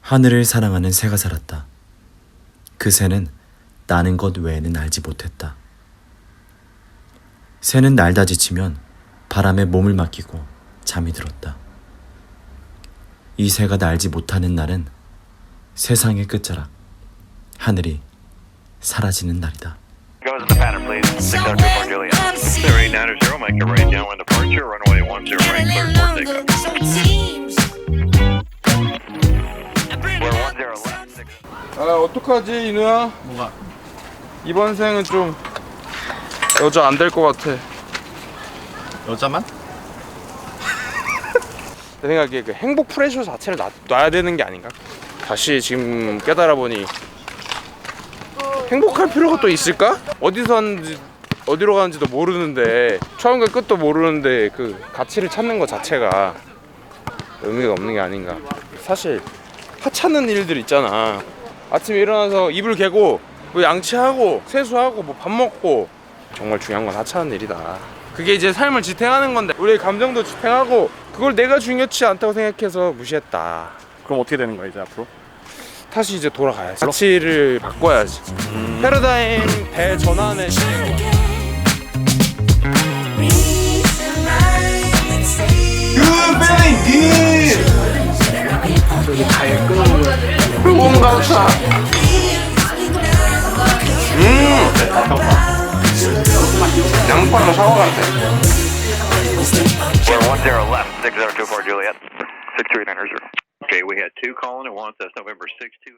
하늘을 사랑하는 새가 살았다. 그 새는 나는 것 외에는 알지 못했다. 새는 날다 지치면 바람에 몸을 맡기고 잠이 들었다. 이 새가 날지 못하는 날은 세상의 끝자락, 하늘이 사라지는 날이다. Goes in the pattern, please. 602 Juliet. Clear 890, make a right downwind departure, runway 10 right, clear for takeoff. We're 10 left, 6아 어떡하지 이누야? 뭐가? 이번 생은 좀 여자 안 될 것 같아. 여자만? 내 생각에 그 행복 프레셔 자체를 놔, 놔야 되는 게 아닌가? 다시 지금 깨달아 보니 행복할 필요가 또 있을까? 어디서 왔는지 어디로 가는지도 모르는데 처음과 끝도 모르는데 그 가치를 찾는 것 자체가 의미가 없는 게 아닌가. 사실 하찮은 일들 있잖아. 아침에 일어나서 이불 개고 뭐 양치하고 세수하고 뭐 밥 먹고 정말 중요한 건 하찮은 일이다. 그게 이제 삶을 지탱하는 건데 우리의 감정도 지탱하고 그걸 내가 중요치 않다고 생각해서 무시했다. 그럼 어떻게 되는 거야 이제 앞으로? 다시 이제 돌아가야지. 가치를 바꿔야지. 패러다임 대전환의 왔다. 꼼감사. 음. 양파랑 사과 같아. We're 10 left, 6024 Juliet. 63900. Okay, we had two calling at once, that's November 62.